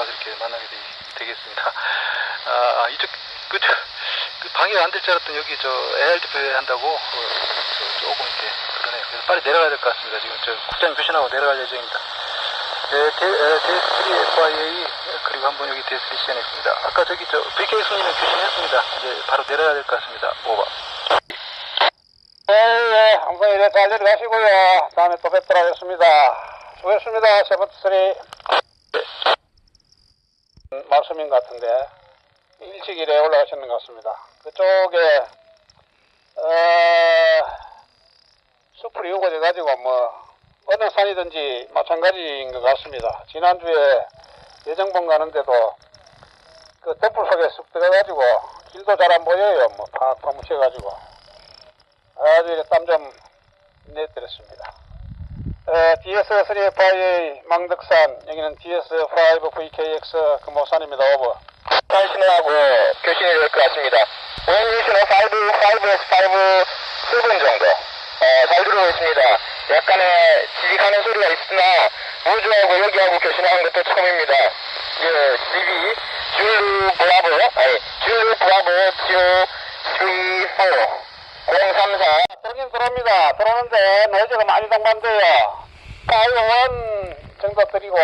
만나게 되, 겠습니다 아, 이쪽, 그, 저, 그 방해가 안 될 줄 알았던 여기 저 ARDP 한다고 어, 저, 조금 이렇게 그러네요. 그래서 빨리 내려가야 될 것 같습니다. 지금 저 국장 교신하고 내려갈 예정입니다. 네, DS3FIA 그리고 한 번 여기 DS3 시연했습니다. 아까 저기 저 VK 순위는 교신했습니다. 이제 바로 내려야 될 것 같습니다. 오버. 예, 예, 항상 이래 잘 내려가시고요. 다음에 또 뵙도록 하겠습니다. 수고했습니다. 세븐트쓰리. 음, 말씀인 것 같은데, 일찍 이래 올라가셨는 것 같습니다. 그쪽에, 어, 숲을 이루어져가지고, 뭐, 어느 산이든지 마찬가지인 것 같습니다. 지난주에 예정봉 가는데도, 그 덮을 속에 쑥 들어가지고, 길도 잘 안 보여요. 뭐, 팍 파묻혀가지고. 아주 땀좀 내드렸습니다. DS3FIA 망덕산, 여기는 DS5VKX 금호산입니다. 오버. 신호하고 교신이 될 것 같습니다. 오늘 신호 5, 5S5, 7 정도. 어, 잘 들어오고 있습니다. 약간의 지직하는 소리가 있으나, 우주하고 여기하고 교신하는 것도 처음입니다. 예, GB, 줄루 브라보, 아니, 줄루 브라보 2, 3, 4, 034. 들어긴 들어옵니다. 들어오는데 노이즈가 많이 동반돼요. 5원 정도 드리고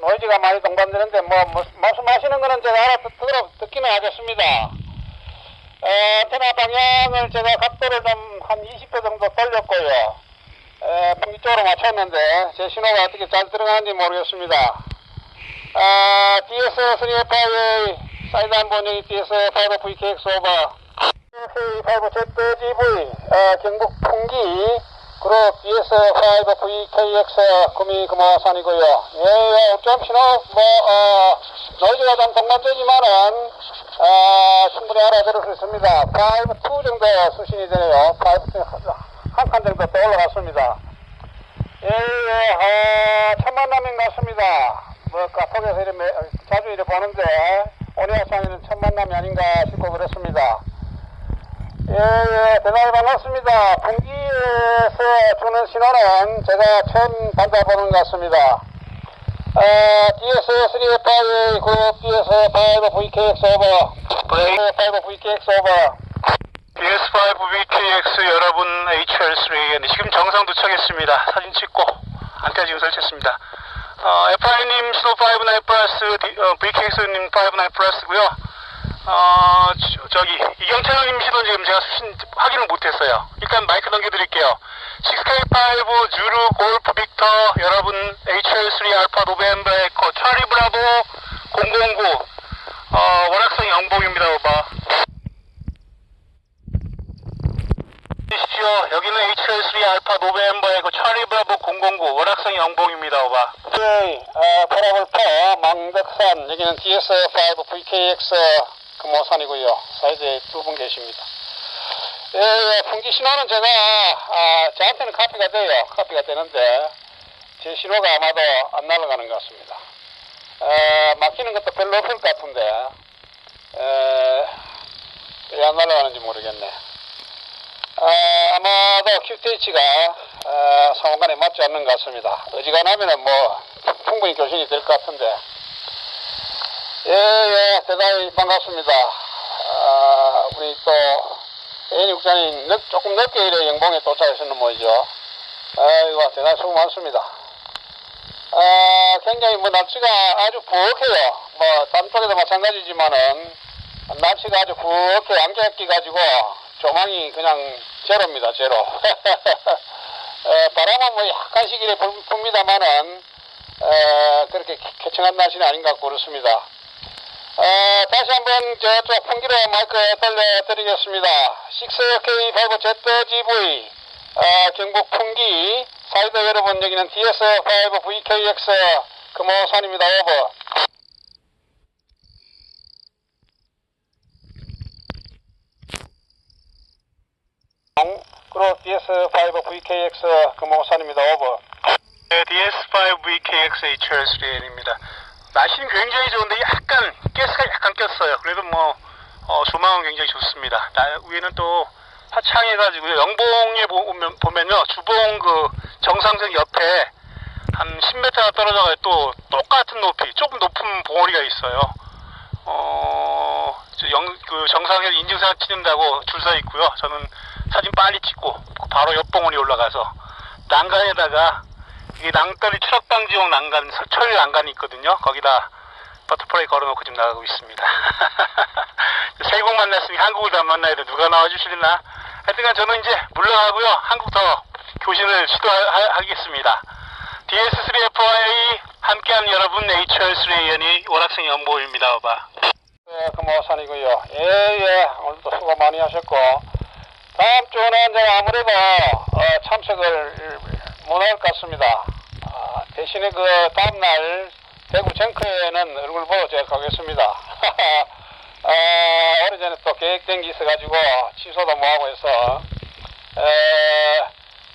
노이즈가 많이 동반되는데 뭐, 뭐 말씀하시는 거는 제가 알아 듣, 들어, 듣기는 하겠습니다. 에, 테나 방향을 제가 각도를 좀 한 20배 정도 돌렸고요. 에, 풍기 쪽으로 맞췄는데 제 신호가 어떻게 잘 들어가는지 모르겠습니다. 아, DS3FIA 사이드 한번 여기 DS5VKX 오버 DS5ZGV 어, 경북 풍기 그룹 DS5VKX 구미 금화산이고요. 예, 예, 좀 신호 뭐 어, 노이즈가 좀 동반되지만은 어, 충분히 알아들을 수 있습니다. 5-2 정도 수신이 되네요. 5-2한칸 정도 더 올라갔습니다. 예, 예, 어, 첫 만남인 것 같습니다. 뭐, 카톡에서 이렇게 매- 자주 이렇게 보는데, 오늘 학상에는 첫 만남이 아닌가 싶고 그렇습니다. 예, 예, 대단히 반갑습니다. 풍기에서 주는 신호는 제가 처음 받아보는 것 같습니다. 어, DS3FI 그룹 DS5VKX 오버. DS5VKX 오버. DS5VKX 여러분 HR3 지금 정상 도착했습니다. 사진 찍고 안테 지금 설치했습니다. 어, FI님 신호 5-9 플러스, 디- 어, VKX님 5-9 플러스고요. 어, 저- 저기 이경철님 신호 지금 제가 수신 확인을 못했어요. 일단 마이크 넘겨드릴게요. 6K5 주루 골프 빅터 여러분 HR3 알파 노벤버 에코 차리 브라보 009 어, 월악성 영봉입니다. 오바. 주십시오. 여기는 HR3 알파 노베엠버의 그 차리 브라보 009 월악성 영봉입니다. 오바. 네, 어, 파라볼파 망덕산 여기는 DS5VKX 금호산이고요. 사이드에 두 분 계십니다. 예, 예, 풍기 신호는 제가 아, 저한테는 카피가 돼요. 카피가 되는데 제 신호가 아마도 안 날아가는 것 같습니다. 에, 막히는 것도 별로 없을 것 같은데 왜 안 날아가는지 모르겠네. 아, 아마도 아, 상호간에 맞지 않는 것 같습니다. 어지간하면 뭐 충분히 교신이 될 것 같은데 예, 예, 대단히 반갑습니다. 아, 우리 또 애인 국장님 늦, 조금 늦게 이래 영봉에 도착하셨는 모이죠. 아이고, 대단히 수고 많습니다. 아, 굉장히 뭐 날씨가 아주 부엌해요. 뭐, 다른 쪽에도 마찬가지지만은, 날씨가 아주 부엌해 안개 끼가지고, 조망이 그냥 제로입니다, 제로. 에, 바람은 뭐 약간씩 이래 불- 붑니다만은, 에, 그렇게 개- 개청한 날씨는 아닌 것 같고 그렇습니다. 어, 다시 한번 저쪽 풍기로 마이크 돌려드리겠습니다. 6K5ZGV 어, 경북 풍기 사이드 여러분 여기는 DS5VKX 금호산입니다. 오버. 그리고 DS5VKX 금호산입니다. 오버. 네, DS5VKX HR3N입니다. 날씨는 굉장히 좋은데 약간 가스가 약간 꼈어요. 그래도 뭐 어, 조망은 굉장히 좋습니다. 나, 위에는 또 화창해가지고요. 영봉에 보면, 보면요. 주봉 그 정상석 옆에 한 10m가 떨어져가 또 똑같은 높이, 조금 높은 봉우리가 있어요. 어, 저 영, 그 정상에 인증사진 찍는다고 줄 서 있고요. 저는 사진 빨리 찍고 바로 옆 봉우리 올라가서 난간에다가 이게 낭떠리 추락방지용 난간, 철 난간이 있거든요. 거기다 버터플라이 걸어놓고 지금 나가고 있습니다. 세 곡 만났으니 한국을 더 만나야 돼. 누가 나와주실려나? 하여튼간 저는 이제 물러가고요. 한국 더 교신을 시도하겠습니다. DS3FI 함께하는 여러분 HR3N이 원학생 연보입니다. 오바. 네, 금호산이고요. 예, 예. 오늘도 수고 많이 하셨고. 다음 주는 이제 아무래도 어, 참석을 것 같습니다. 아, 대신에 그 다음날 대구 쟁크에는 얼굴 보러 제가 가겠습니다. 아, 오래전에 또 계획된 게 있어가지고 취소도 뭐하고 해서 에,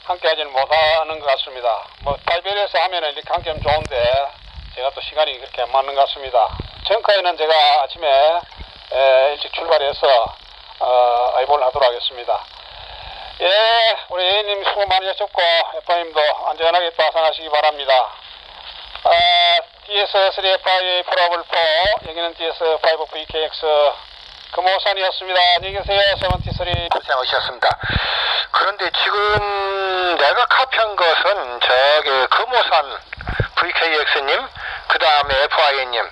함께 하지는 못하는 것 같습니다. 뭐 달별에서 하면은 이렇게 함께 하면 좋은데 제가 또 시간이 그렇게 안 맞는 것 같습니다. 정카에는 제가 아침에 에, 일찍 출발해서 어, 아이볼 하도록 하겠습니다. 예, 우리 A님 수고 많이 하셨고 F님도 안전하게 파산하시기 바랍니다. 아, DS3FI 프로블 4 여기는 DS5VKX 금호산이었습니다. 안녕히 계세요. 73 고생하셨습니다. 그런데 지금 내가 카피한 것은 저기 금호산 VKX님, 그 다음에 FI님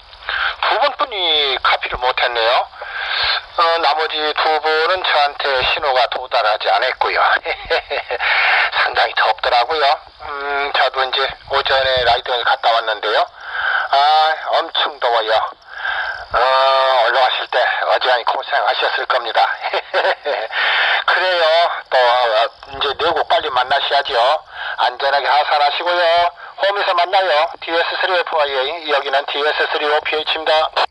두 분뿐이 카피를 못했네요. 어, 나머지 두 분은 저한테 신호가 도달하지 않았고요. 상당히 덥더라고요. 음, 저도 이제 오전에 라이딩을 갔다 왔는데요. 아, 엄청 더워요. 어, 올라가실 때 어지간히 고생하셨을 겁니다. 그래요. 또 어, 이제 내고 빨리 만나셔야죠. 안전하게 하산하시고요. 홈에서 만나요. DS3FI 여기는 DS3OPH입니다.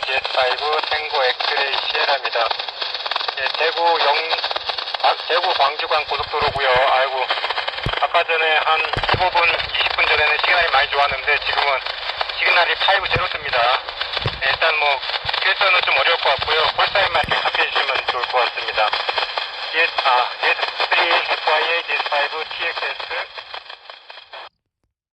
DS5 탱고 엑스레이 시에라입니다. 예, 대구 영, 아, 대구 광주간 고속도로고요. 아이고, 아까 전에 한 15분, 20분 전에는 시그널이 많이 좋았는데 지금은 시그널이 5 제로입니다. 예, 일단 뭐 길선은 좀 어려울 것 같고요. 홀사인만 이렇게 답해 주시면 좋을 것 같습니다. DS, 아, DS3 FIA, DS5 TXS